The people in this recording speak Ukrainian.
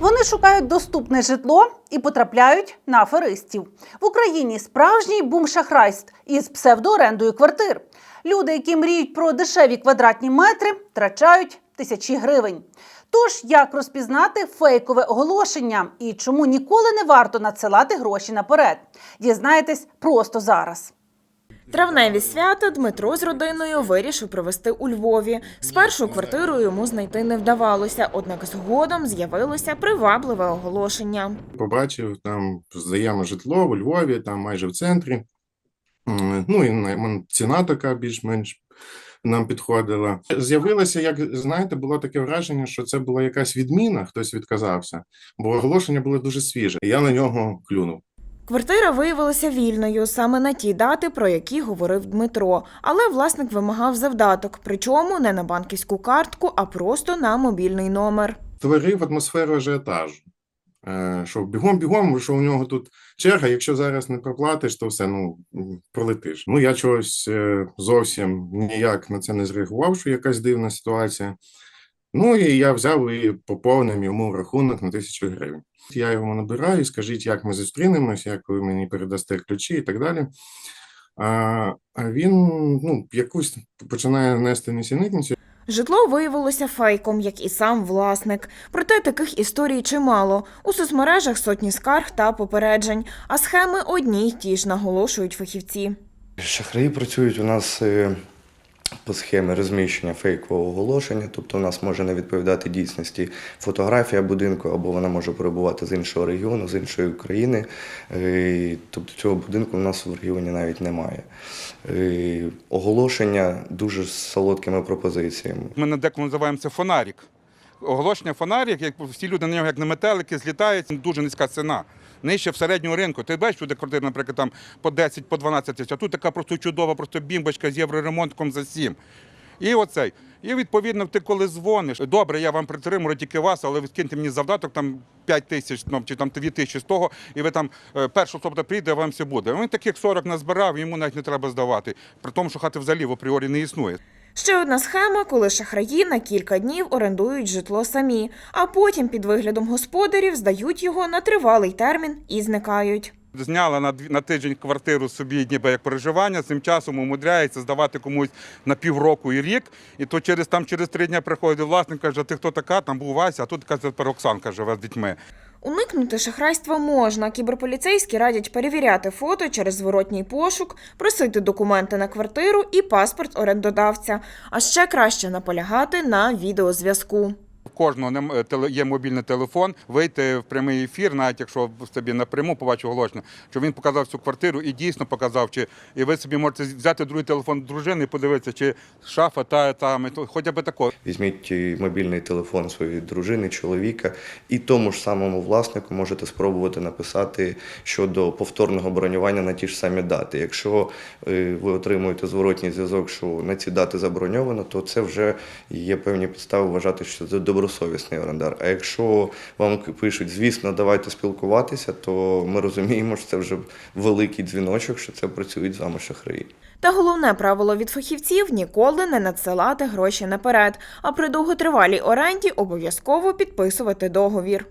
Вони шукають доступне житло і потрапляють на аферистів. В Україні справжній бум шахрайств із псевдоорендою квартир. Люди, які мріють про дешеві квадратні метри, втрачають тисячі гривень. Тож як розпізнати фейкове оголошення і чому ніколи не варто надсилати гроші наперед? Дізнаєтесь просто зараз. Травневі свята Дмитро з родиною вирішив провести у Львові. Спершу квартиру йому знайти не вдавалося, однак згодом з'явилося привабливе оголошення. побачив там здаємо житло у Львові, там майже в центрі. Ну і ціна така більш-менш нам підходила. З'явилося, як знаєте, було таке враження, що це була якась відміна, хтось відказався, бо оголошення було дуже свіже. Я на нього клюнув. Квартира виявилася вільною саме на ті дати, про які говорив Дмитро. Але власник вимагав завдаток, причому не на банківську картку, а просто на мобільний номер. Створив атмосферу ажіотажу. Е, Що бігом-бігом, що у нього тут черга, якщо зараз не проплатиш, то все, ну, пролетиш. Ну, я чогось е, зовсім ніяк на це не зреагував, що якась дивна ситуація. Ну, і я взяв і поповнив йому рахунок на тисячу гривень. Я йому набираю, скажіть, як ми зустрінемось, як ви мені передасте ключі і так далі. А, а він ну, якусь починає нести несенітницю. Житло виявилося фейком, як і сам власник. Проте таких історій чимало. У соцмережах сотні скарг та попереджень, а схеми одні й ті ж наголошують фахівці. Шахраї працюють у нас е, по схемі розміщення фейкового оголошення, тобто у нас може не відповідати дійсності фотографія будинку, або вона може перебувати з іншого регіону, з іншої країни. Е, Тобто цього будинку у нас в регіоні навіть немає. Е, Оголошення дуже з солодкими пропозиціями. Ми на деколи називаємо це фонарик. Оголошення фонарик, як всі люди на нього як на метелики злітають, дуже низька ціна. Нижче в середнього ринку. Ти бачиш, люди квартири, наприклад, там по 10, по 12 тисяч, а тут така просто чудова, просто бімбочка з євроремонтком за 7. І оцей. І відповідно, ти коли дзвониш, добре, я вам притримую тільки вас, але ви скиньте мені завдаток там 5 тисяч ну, чи там 2 тисячі з того, і ви там е, перша особа прийде, вам все буде. Він таких 40 назбирав, йому навіть не треба здавати. При тому, що хати взагалі в апріорі не існує. Ще одна схема, коли шахраї на кілька днів орендують житло самі, а потім під виглядом господарів здають його на тривалий термін і зникають. Зняла на, на тиждень квартиру собі ніби як проживання, цим часом умудряється здавати комусь на півроку і рік. І то через там через три дні приходить власник, каже, ти хто така? Там був Вася, а тут каже, Оксанка живе з дітьми. Уникнути шахрайства можна. Кіберполіцейські радять перевіряти фото через зворотній пошук, просити документи на квартиру і паспорт орендодавця. А ще краще наполягати на відеозв'язку. Кожного е, є мобільний телефон, вийти в прямий ефір, навіть якщо собі напряму побачив оголошення, що він показав цю квартиру і дійсно показав, чи і ви собі можете взяти другий телефон дружини і подивитися, чи шафа та там, хоча б такого. Візьміть е, мобільний телефон своєї дружини, чоловіка, і тому ж самому власнику можете спробувати написати щодо повторного бронювання на ті ж самі дати. Якщо е, ви отримуєте зворотній зв'язок, що на ці дати заброньовано, то це вже є певні підстави вважати, що це добросовісний орендар. А якщо вам пишуть, звісно, давайте спілкуватися, то ми розуміємо, що це вже великий дзвіночок, що це працюють з вами шахраї. Та головне правило від фахівців ніколи не надсилати гроші наперед, а при довготривалій оренді обов'язково підписувати договір.